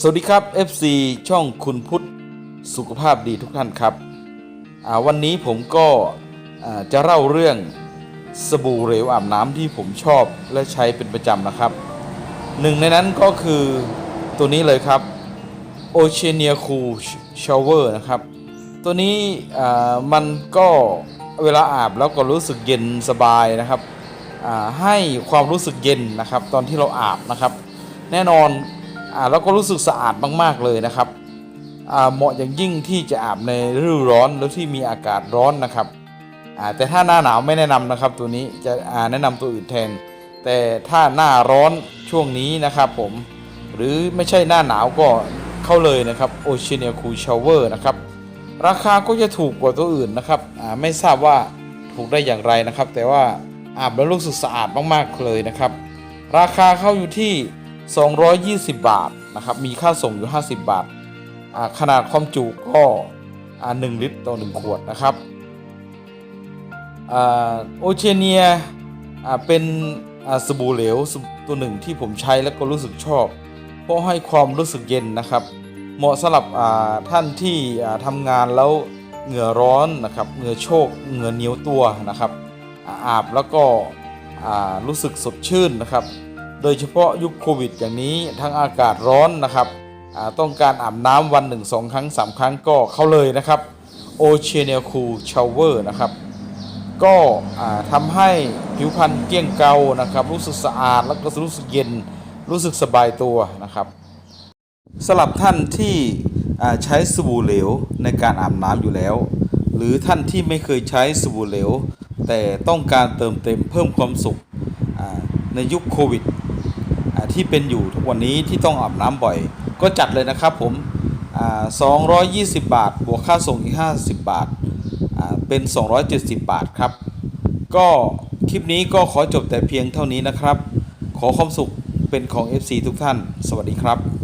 สวัสดีครับ FC ช่องคุณพุทธสุขภาพดีทุกท่านครับวันนี้ผมก็จะเล่าเรื่องสบู่เหลวอาบน้ำที่ผมชอบและใช้เป็นประจำนะครับ หนึ่งในนั้นก็คือตัวนี้เลยครับ Oceania Cool Shower นะครับ ตัวนี้มันก็เวลาอาบแล้วก็รู้สึกเย็นสบายนะครับให้ความรู้สึกเย็นนะครับ ตอนที่เราอาบนะครับ แน่นอน แล้วก็รู้สึกสะอาดมากๆเลยนะครับอ่าเหมาะอย่างยิ่งที่จะอาบในฤดูร้อนแล้วที่มีอากาศร้อนนะครับอ่าแต่ถ้าหน้าหนาวไม่แนะนำนะครับ ตัวนี้จะอ่าแนะนำตัวอื่นแทน แต่ถ้าหน้าร้อนช่วงนี้นะครับผมหรือไม่ใช่หน้าหนาวก็เข้าเลยนะครับ Oceania Cool Shower นะครับราคาก็จะถูกกว่าตัวอื่นนะครับอ่าไม่ทราบว่าถูกได้อย่างไรนะครับ แต่ว่าอาบแล้วรู้สึกสะอาดมากๆเลยนะครับ ราคาเข้าอยู่ที่ 220 บาทนะครับ มีค่าส่งอยู่ 50 บาทอ่าขนาดความจุก็อ่า1ลิตรต่อ 1 ขวดนะครับโอเชเนียเป็นสบู่เหลวตัวหนึ่งที่ผมใช้แล้วก็รู้สึกชอบ เพราะให้ความรู้สึกเย็นนะครับ เหมาะสำหรับท่านที่ทำงานแล้วเหงื่อร้อนนะครับ เหงื่อโชก เหงื่อเหนียวตัวนะครับ อาบแล้วก็รู้สึกสดชื่นนะครับ โดยเฉพาะยุคโควิดอย่างนี้ทั้งอากาศร้อนนะครับต้องการอาบน้ำวันหนึ่งสองครั้งสามครั้งก็เข้าเลยนะครับ o c e a n i a Cool Shower นะครับ ก็ทำให้ผิวพรรณเกลี้ยงเกานะครับรู้สึกสะอาดแล้วก็รู้สึกเย็นรู้สึกสบายตัวนะครับสำหรับท่านที่ใช้สบู่เหลวในการอาบน้ำอยู่แล้ว หรือท่านที่ไม่เคยใช้สบู่เหลว แต่ต้องการเติมเต็มเพิ่มความสุขในยุคโควิด ที่เป็นอยู่ทุกวันนี้ที่ต้องอาบน้ำบ่อย ก็จัดเลยนะครับผม220 บาท บวกค่าส่งอีก 50 บาท เป็น 270 บาทครับ ก็คลิปนี้ก็ขอจบแต่เพียงเท่านี้นะครับ ขอความสุขเป็นของ FC ทุกท่าน สวัสดีครับ